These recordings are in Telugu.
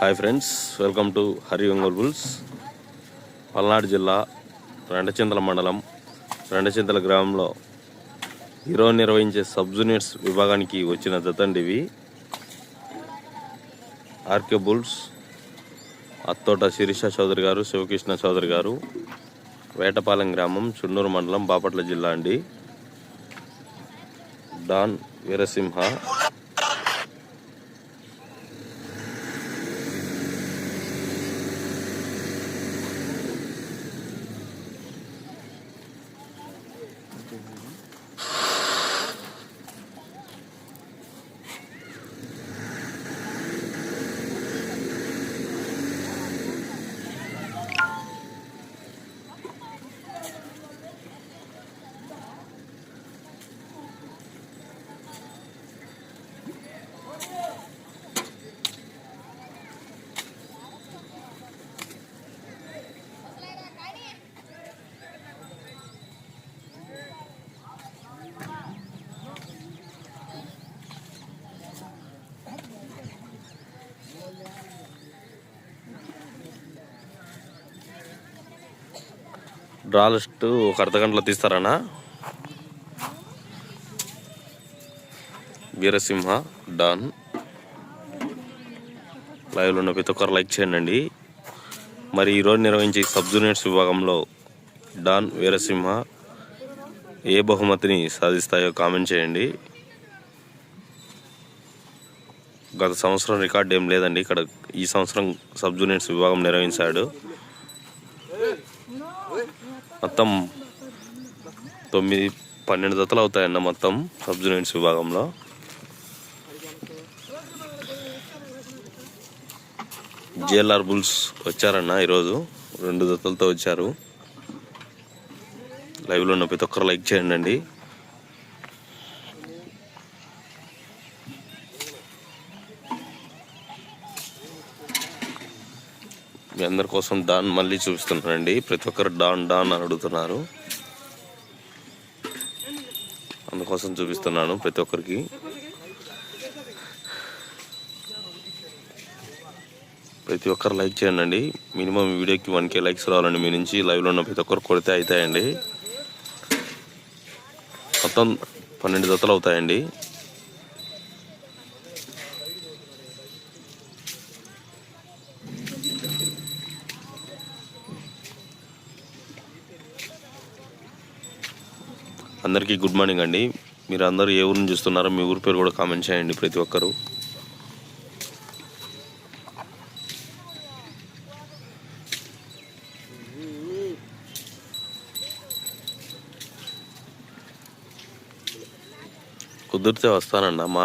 Hi friends welcome to Hari Ongole bulls Palnadu జిల్లా రెండచింతల మండలం రెండచింతల గ్రామంలో హీరో నిర్వహించే సబ్ జూనియర్స్ విభాగానికి వచ్చిన జతండి ఆర్కే బుల్స్ అత్తోట శిరీష చౌదరి గారు శివకృష్ణ చౌదరి గారు వేటపాలెం గ్రామం చున్నూరు మండలం బాపట్ల జిల్లా అండి. డాన్ వీరసింహ డ్రా లిస్ట్ ఒక అర్ధ గంటలో తీస్తారనా? వీరసింహ డాన్. లైవ్లో ఉన్న ప్రతి ఒక్కరు లైక్ చేయండి. మరి ఈరోజు నిర్వహించే సబ్ జూనియర్స్ విభాగంలో డాన్ వీరసింహ ఏ బహుమతిని సాధిస్తాయో కామెంట్ చేయండి. గత సంవత్సరం రికార్డు ఏం లేదండి. ఇక్కడ ఈ సంవత్సరం సబ్ జూనియర్స్ విభాగం నిర్వహించాడు. మొత్తం తొమ్మిది పన్నెండు జతలు అవుతాయన్న మొత్తం సబ్ జూనియర్స్ విభాగంలో. జిఎల్ఆర్ బుల్స్ వచ్చారన్న ఈరోజు రెండు జతలతో వచ్చారు. లైవ్లో ఉన్న ప్రతి ఒక్కరు లైక్ చేయండి మీ అందరి కోసం డాన్ మళ్ళీ చూపిస్తున్నానండి. ప్రతి ఒక్కరు డాన్ డాన్ అని అడుగుతున్నారు. అందుకోసం చూపిస్తున్నాను ప్రతి ఒక్కరికి. ప్రతి ఒక్కరు లైక్ చేయండి. అండి మినిమం వీడియోకి వన్ కే లైక్స్ రావాలండి. మీ నుంచి లైవ్లో ఉన్న ప్రతి ఒక్కరు కొడితే అవుతాయండి మొత్తం పన్నెండు జతలు అవుతాయండి. అందరికీ గుడ్ మార్నింగ్ అండి. మీరు అందరూ ఏ ఊరు నుంచి చూస్తున్నారో మీ ఊరి పేరు కూడా కామెంట్ చేయండి ప్రతి ఒక్కరు. కుదిరితే వస్తానన్న మా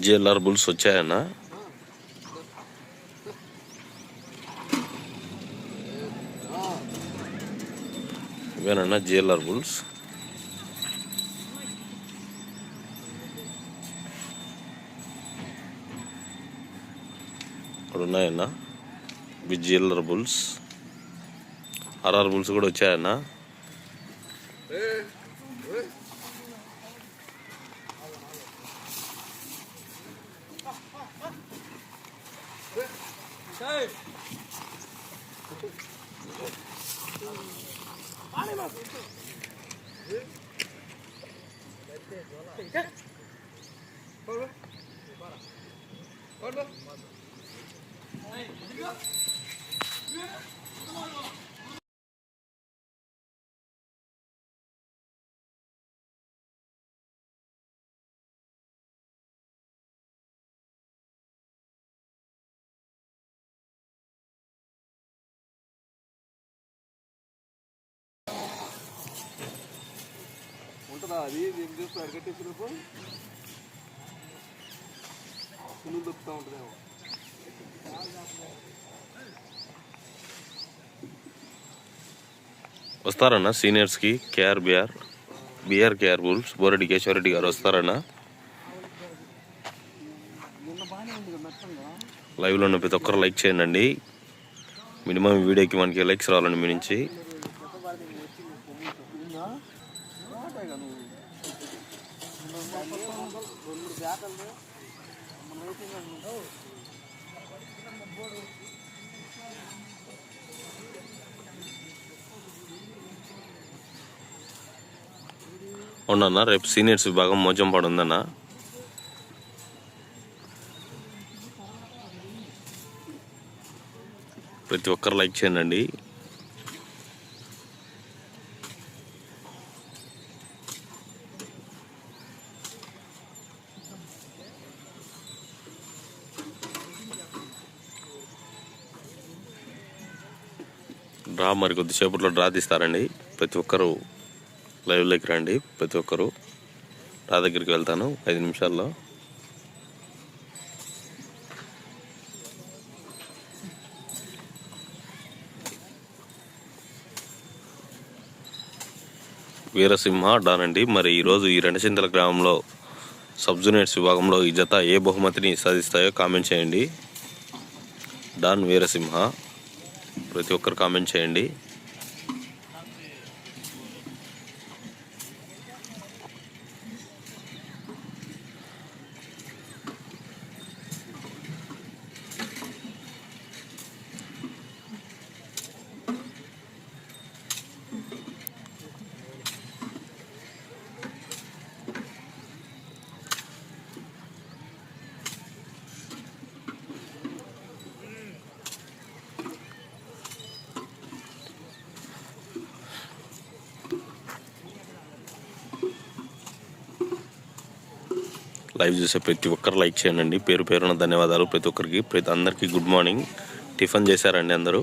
జిఎల్ఆర్ బుల్స్ వచ్చాయన్న. ఇవేనన్నా జిఎల్ఆర్ బుల్స్. ఇక్కడ ఉన్నాయన్న ఇవి జిఎల్ఆర్ బుల్స్. ఆర్ఆర్ బుల్స్ కూడా వచ్చాయన్నా. ఉంటుందా అది? ఏం చూస్తారు కట్టేసినప్పుడు సులువు దొక్కుతూ ఉంటుందేమో. వస్తారన్న సీనియర్స్కి KR BR BR KR bulls Boreddy Kesavareddy garu వస్తారన్న. లైవ్లో ఉన్న ప్రతి ఒక్కరు లైక్ చేయండి మినిమం వీడియోకి మనకి లైక్స్ రావాలండి మీ నుంచి. అవునన్న రేపు సీనియర్స్ విభాగం మోజంపాడు ఉందన్న ప్రతి ఒక్కరు లైక్ చేయండి. డ్రా మరి కొద్దిసేపట్లో డ్రా తీస్తారండి. ప్రతి ఒక్కరు లైవ్లోకి రండి. ప్రతి ఒక్కరు డ్రా దగ్గరికి వెళ్తాను. ఐదు నిమిషాల్లో. వీరసింహ డాన్ అండి మరి ఈరోజు ఈ రెండచింతల గ్రామంలో సబ్ జూనియర్స్ విభాగంలో ఈ జత ఏ బహుమతిని సాధిస్తాయో కామెంట్ చేయండి. డాన్ వీరసింహ. ప్రతి ఒక్కరు కామెంట్ చేయండి. లైవ్ చూసే ప్రతి ఒక్కరు లైక్ చేయండి. పేరు పేరున ధన్యవాదాలు ప్రతి ఒక్కరికి. ప్రతి అందరికీ గుడ్ మార్నింగ్. టిఫిన్ చేశారండి అందరూ.